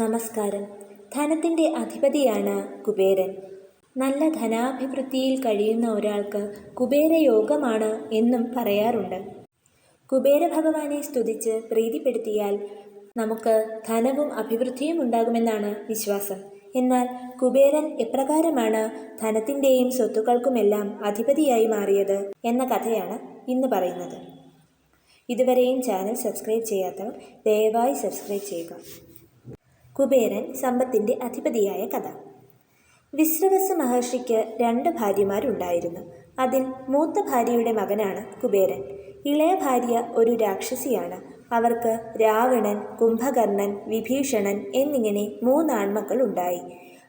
നമസ്കാരം. ധനത്തിന്റെ അധിപതിയാണ് കുബേരൻ. നല്ല ധനാഭിവൃദ്ധിയിൽ കഴിയുന്ന ഒരാൾക്ക് കുബേരയോഗമാണ് എന്നും പറയാറുണ്ട്. കുബേര ഭഗവാനെ സ്തുതിച്ച് പ്രീതിപ്പെടുത്തിയാൽ നമുക്ക് ധനവും അഭിവൃദ്ധിയും ഉണ്ടാകുമെന്നാണ് വിശ്വാസം. എന്നാൽ കുബേരൻ എപ്രകാരമാണ് ധനത്തിന്റെയും സ്വത്തുക്കൾക്കുമെല്ലാം അധിപതിയായി മാറിയത് എന്ന കഥയാണ് ഇന്ന് പറയുന്നത്. ഇതുവരെയും ചാനൽ സബ്സ്ക്രൈബ് ചെയ്യാത്തവർ ദയവായി സബ്സ്ക്രൈബ് ചെയ്യുക. കുബേരൻ സമ്പത്തിന്റെ അധിപതിയായ കഥ. വിശ്രവസ് മഹർഷിക്ക് രണ്ട് ഭാര്യമാരുണ്ടായിരുന്നു. അതിൽ മൂത്ത ഭാര്യയുടെ മകനാണ് കുബേരൻ. ഇളയ ഭാര്യ ഒരു രാക്ഷസിയാണ്. അവർക്ക് രാവണൻ കുംഭകർണൻ വിഭീഷണൻ എന്നിങ്ങനെ മൂന്നാൺമക്കൾ ഉണ്ടായി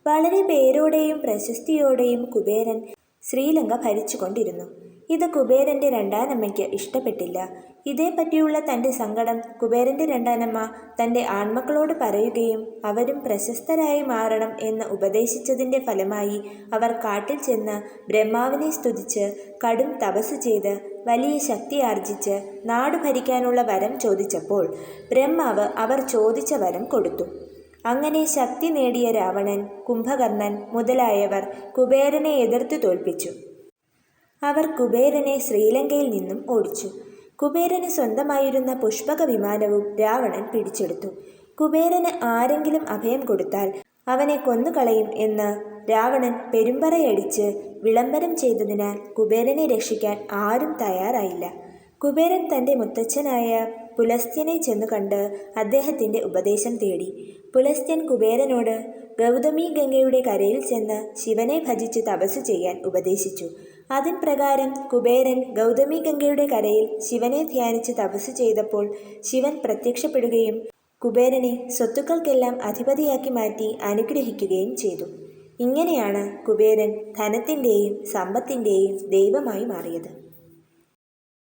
വളരെ പേരോടെയും പ്രശസ്തിയോടെയും കുബേരൻ ശ്രീലങ്ക ഭരിച്ചുകൊണ്ടിരുന്നു. ഇത് കുബേരന്റെ രണ്ടാനമ്മയ്ക്ക് ഇഷ്ടപ്പെട്ടില്ല. ഇതേപ്പറ്റിയുള്ള തന്റെ സങ്കടം കുബേരന്റെ രണ്ടാനമ്മ തന്റെ ആൺമക്കളോട് പറയുകയും അവരും പ്രശസ്തരായി മാറണം എന്ന് ഉപദേശിച്ചതിന്റെ ഫലമായി അവർ കാട്ടിൽ ചെന്ന് ബ്രഹ്മാവിനെ സ്തുതിച്ച് കടും തപസ് ചെയ്ത് വലിയ ശക്തി ആർജിച്ച് നാട് ഭരിക്കാനുള്ള വരം ചോദിച്ചപ്പോൾ ബ്രഹ്മാവ് അവർ ചോദിച്ച വരം കൊടുത്തു. അങ്ങനെ ശക്തി നേടിയ രാവണൻ കുംഭകർണൻ മുതലായവർ കുബേരനെ എതിർത്ത് തോൽപ്പിച്ചു. അവർ കുബേരനെ ശ്രീലങ്കയിൽ നിന്നും ഓടിച്ചു. കുബേരന് സ്വന്തമായിരുന്ന പുഷ്പക വിമാനവും രാവണൻ പിടിച്ചെടുത്തു. കുബേരന് ആരെങ്കിലും അഭയം കൊടുത്താൽ അവനെ കൊന്നുകളയും എന്ന് രാവണൻ പെരുമ്പറയടിച്ച് വിളംബരം ചെയ്തതിനാൽ കുബേരനെ രക്ഷിക്കാൻ ആരും തയ്യാറായില്ല. കുബേരൻ തന്റെ മുത്തച്ഛനായ പുലസ്ത്യനെ ചെന്നു കണ്ട് അദ്ദേഹത്തിന്റെ ഉപദേശം തേടി. പുലസ്ത്യൻ കുബേരനോട് ഗൗതമി ഗംഗയുടെ കരയിൽ ചെന്ന് ശിവനെ ഭജിച്ച് തപസ് ചെയ്യാൻ ഉപദേശിച്ചു. അതിൻ പ്രകാരം കുബേരൻ ഗൗതമി ഗംഗയുടെ കരയിൽ ശിവനെ ധ്യാനിച്ച് തപസ് ചെയ്തപ്പോൾ ശിവൻ പ്രത്യക്ഷപ്പെടുകയും കുബേരനെ സ്വത്തുക്കൾക്കെല്ലാം അധിപതിയാക്കി മാറ്റി അനുഗ്രഹിക്കുകയും ചെയ്തു. ഇങ്ങനെയാണ് കുബേരൻ ധനത്തിന്റെയും സമ്പത്തിന്റെയും ദൈവമായി മാറിയത്.